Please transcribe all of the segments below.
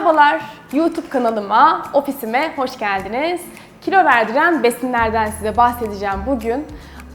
Merhabalar, YouTube kanalıma, ofisime hoş geldiniz. Kilo verdiren besinlerden size bahsedeceğim bugün.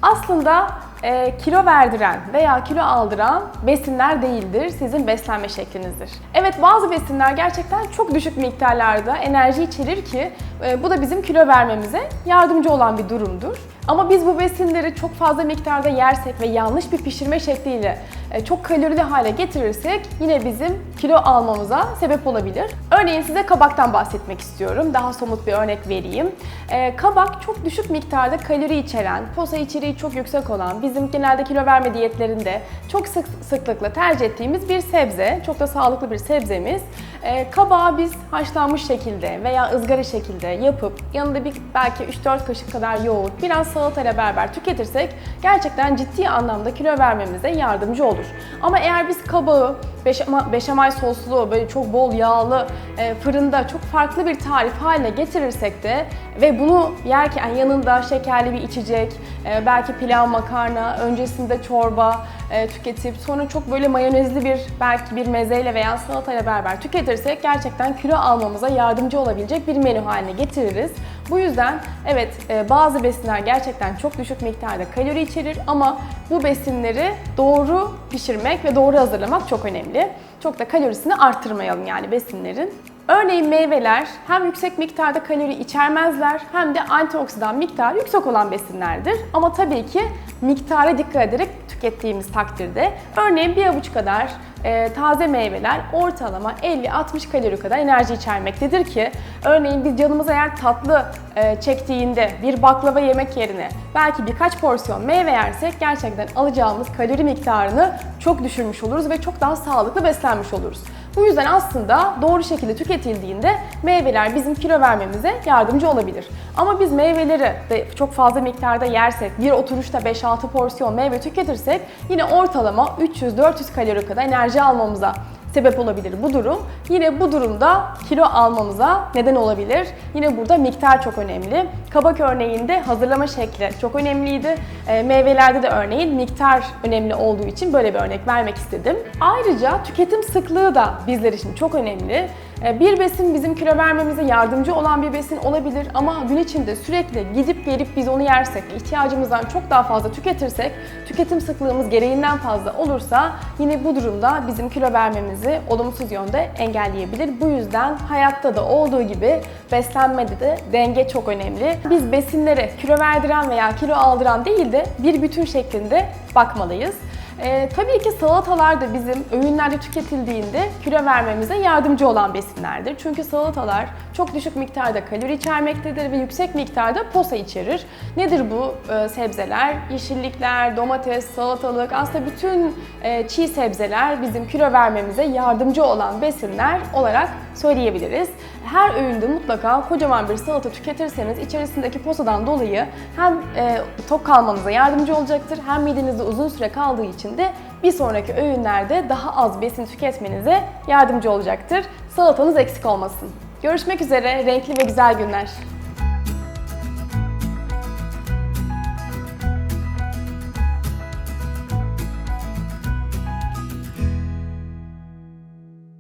Aslında e, kilo verdiren veya kilo aldıran besinler değildir, sizin beslenme şeklinizdir. Evet bazı besinler gerçekten çok düşük miktarlarda enerji içerir ki e, bu da bizim kilo vermemize yardımcı olan bir durumdur. Ama biz bu besinleri çok fazla miktarda yersek ve yanlış bir pişirme şekliyle e, çok kalorili hale getirirsek yine bizim kilo almamıza sebep olabilir. Örneğin size kabaktan bahsetmek istiyorum. Daha somut bir örnek vereyim. E, kabak çok düşük miktarda kalori içeren, posa içeriği çok yüksek olan, bizim genelde kilo verme diyetlerinde çok sık sıklıkla tercih ettiğimiz bir sebze. Çok da sağlıklı bir sebzemiz. E, kabağı biz haşlanmış şekilde veya ızgara şekilde yapıp yanında bir belki 3-4 kaşık kadar yoğurt, biraz salatayla beraber tüketirsek gerçekten ciddi anlamda kilo vermemize yardımcı olur. Ama eğer biz kabağı beşamel, beşamel soslu, böyle çok bol yağlı e, fırında çok farklı bir tarif haline getirirsek de ve bunu yerken yanında şekerli bir içecek, e, belki pilav, makarna, öncesinde çorba e, tüketip sonra çok böyle mayonezli bir belki bir mezeyle veya salatayla beraber tüketirsek gerçekten kilo almamıza yardımcı olabilecek bir menü haline getiririz. Bu yüzden evet e, bazı besinler gerçekten çok düşük miktarda kalori içerir ama bu besinleri doğru pişirmek ve doğru hazırlamak çok önemli. Çok da kalorisini arttırmayalım yani besinlerin. Örneğin meyveler hem yüksek miktarda kalori içermezler hem de antioksidan miktarı yüksek olan besinlerdir. Ama tabii ki miktara dikkat ederek tükettiğimiz takdirde örneğin bir avuç kadar e, taze meyveler ortalama 50-60 kalori kadar enerji içermektedir ki örneğin biz canımız eğer tatlı e, çektiğinde bir baklava yemek yerine belki birkaç porsiyon meyve yersek gerçekten alacağımız kalori miktarını çok düşürmüş oluruz ve çok daha sağlıklı beslenmiş oluruz. Bu yüzden aslında doğru şekilde tüketildiğinde meyveler bizim kilo vermemize yardımcı olabilir. Ama biz meyveleri de çok fazla miktarda yersek, bir oturuşta 5-6 porsiyon meyve tüketirsek yine ortalama 300-400 kalori kadar enerji almamıza sebep olabilir bu durum. Yine bu durumda kilo almamıza neden olabilir. Yine burada miktar çok önemli. Kabak örneğinde hazırlama şekli çok önemliydi. E, meyvelerde de örneğin miktar önemli olduğu için böyle bir örnek vermek istedim. Ayrıca tüketim sıklığı da bizler için çok önemli. E, bir besin bizim kilo vermemize yardımcı olan bir besin olabilir ama gün içinde sürekli gidip gelip biz onu yersek, ihtiyacımızdan çok daha fazla tüketirsek, tüketim sıklığımız gereğinden fazla olursa yine bu durumda bizim kilo vermemizi olumsuz yönde engelleyebilir. Bu yüzden hayatta da olduğu gibi beslenmede de denge çok önemli. Biz besinlere kilo verdiren veya kilo aldıran değil de bir bütün şeklinde bakmalıyız. Ee, tabii ki salatalar da bizim öğünlerde tüketildiğinde kilo vermemize yardımcı olan besinlerdir. Çünkü salatalar çok düşük miktarda kalori içermektedir ve yüksek miktarda posa içerir. Nedir bu e, sebzeler? Yeşillikler, domates, salatalık, aslında bütün e, çiğ sebzeler bizim kilo vermemize yardımcı olan besinler olarak söyleyebiliriz. Her öğünde mutlaka kocaman bir salata tüketirseniz içerisindeki posadan dolayı hem e, tok kalmanıza yardımcı olacaktır hem midenizde uzun süre kaldığı için de bir sonraki öğünlerde daha az besin tüketmenize yardımcı olacaktır. Salatanız eksik olmasın. Görüşmek üzere, renkli ve güzel günler.